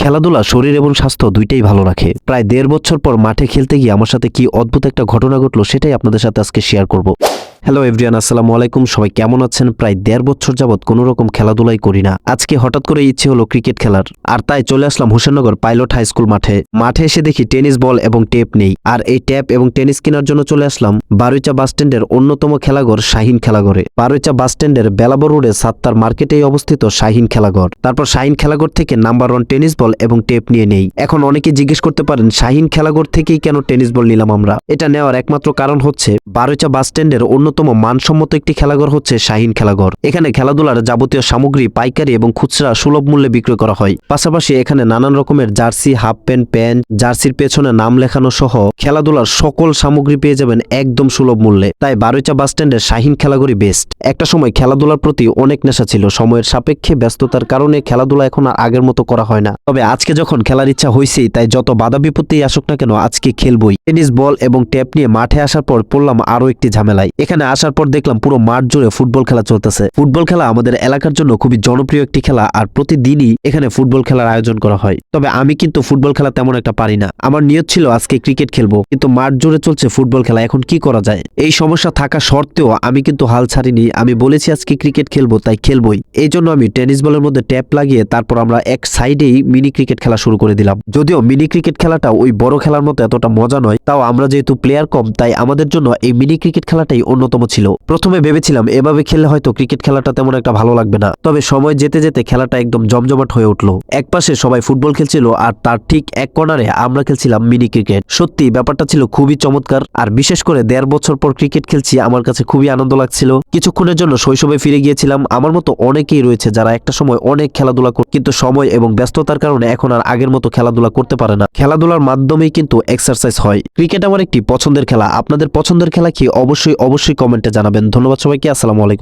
খেলাধুলা, শরীর এবং স্বাস্থ্য দুইটাই ভালো রাখে। প্রায় দেড় বছর পর মাঠে খেলতে গিয়ে আমার সাথে কি অদ্ভুত একটা ঘটনা ঘটলো সেটাই আপনাদের সাথে আজকে শেয়ার করব। হ্যালো এভরিয়ান, আসসালামু আলাইকুম। সবাই কেমন আছেন? প্রায় দেড় বছর যাবৎ কোনো রকম খেলাধুলাই করি না। আজকে হঠাৎ করে ইচ্ছে হলো ক্রিকেট খেলার। আর তাই চলে আসলাম হোসেননগর পাইলট হাই স্কুল মাঠে। মাঠে এসে দেখি টেনিস বল এবং টেপ নেই। আর এই ট্যাপ এবং টেনিস কেনার জন্য চলে আসলাম বারুইচা বাস স্ট্যান্ডের অন্যতম খেলাঘর শাহিন খেলাঘরে। বারুইচা বাস স্ট্যান্ডের বেলাবর রোডে সাত্তার মার্কেটেই অবস্থিত শাহিন খেলাঘর। তারপর শাহিন খেলাঘর থেকে নাম্বার ওয়ান টেনিস বল এবং টেপ নিয়ে নেই। এখন অনেকে জিজ্ঞেস করতে পারেন, শাহিন খেলাঘর থেকেই কেন টেনিস বল নিলাম আমরা? এটা নেওয়ার একমাত্র কারণ হচ্ছে, বারুইচা বাস স্ট্যান্ডের অন্যতম মানসম্মত একটি খেলাঘর হচ্ছে শাহিন খেলাঘর। এখানে খেলাধুলার যাবতীয় সামগ্রী, পাইকারি এবং খুচরা সুলভ মূল্যে বিক্রয় করা হয়। পাশাপাশি এখানে নানান রকমের জার্সি, হাফ প্যান্ট প্যান্ট, জার্সির পেছনে নাম লেখানো সহ খেলাধুলার সকল সামগ্রী পেয়ে যাবেন একদম সুলভ মূল্যে। তাই বারুইচা বাস স্ট্যান্ডের শাহিন খেলাঘরই বেস্ট একটা সময় খেলাধুলার প্রতি অনেক নেশা ছিল। সময়ের সাপেক্ষে ব্যস্ততার কারণে খেলাধুলা এখন আর আগের মতো করা হয় না। তবে আজকে যখন খেলার ইচ্ছা হয়েছেই তাই যত বাধা বিপত্তি আসুক না কেন, আজকে খেলবই। টেনিস, বল এবং ট্যাপ নিয়ে মাঠে আসার পর পড়লাম আরও একটি ঝামেলায়। এখানে আসার পর দেখলাম পুরো মাঠ জুড়ে ফুটবল খেলা চলতেছে। ফুটবল খেলা আমাদের এলাকার জন্য খুবই জনপ্রিয় একটি খেলা আর প্রতিদিনই এখানে ফুটবল খেলার আয়োজন করা হয়। তবে আমি কিন্তু ফুটবল খেলা তেমন একটা পারি না। আমার নিয়ত ছিল আজকে ক্রিকেট খেলব, কিন্তু মাঠ জুড়ে চলছে ফুটবল খেলা, এখন কি করা যায়? এই সমস্যা থাকা সত্ত্বেও আমি কিন্তু হাল ছাড়িনি। আমি বলেছি আজকে ক্রিকেট খেলব, তাই খেলবই। এই জন্য আমি টেনিস বলের মধ্যে ট্যাপ লাগিয়ে তারপর আমরা এক সাইডেই মিনি ক্রিকেট খেলা শুরু করে দিলাম। যদিও মিনি ক্রিকেট খেলাটা ওই বড় খেলার মতো এতটা মজা নয়, তাও আমরা যেহেতু প্লেয়ার কম, তাই আমাদের জন্য এই মিনি ক্রিকেট খেলাটাই অন্যতম ছিল। প্রথমে ভেবেছিলাম, এভাবে খেললে হয়তো ক্রিকেট খেলাটা তেমন একটা ভালো লাগবে না। তবে সময় যেতে যেতে খেলাটা একদম জমজমাট হয়ে উঠল। এক পাশে সবাই ফুটবল খেলছিল, আর তার ঠিক এক কর্নারে আমরা খেলছিলাম মিনি ক্রিকেট। সত্যি, ব্যাপারটা ছিল খুবই চমৎকার, আর বিশেষ করে দেড় বছর পর ক্রিকেট খেলছি, আমার কাছে খুবই আনন্দ লাগছিল। কিছুক্ষণের জন্য শৈশবে ফিরে গিয়েছিলাম। আমার মতো অনেকেই রয়েছে যারা একটা সময় অনেক খেলাধুলা কিন্তু সময় এবং ব্যস্ততার কারণে এখন আর আগের মতো খেলাধুলা করতে পারে না। খেলাধুলার মাধ্যমেই কিন্তু এক্সারসাইজ হয়। ক্রিকেট আমার একটি পছন্দের খেলা। আপনাদের পছন্দের খেলা কি? অবশ্যই অবশ্যই কমেন্টে জানাবেন। ধন্যবাদ সবাইকে আসসালামু আলাইকুম।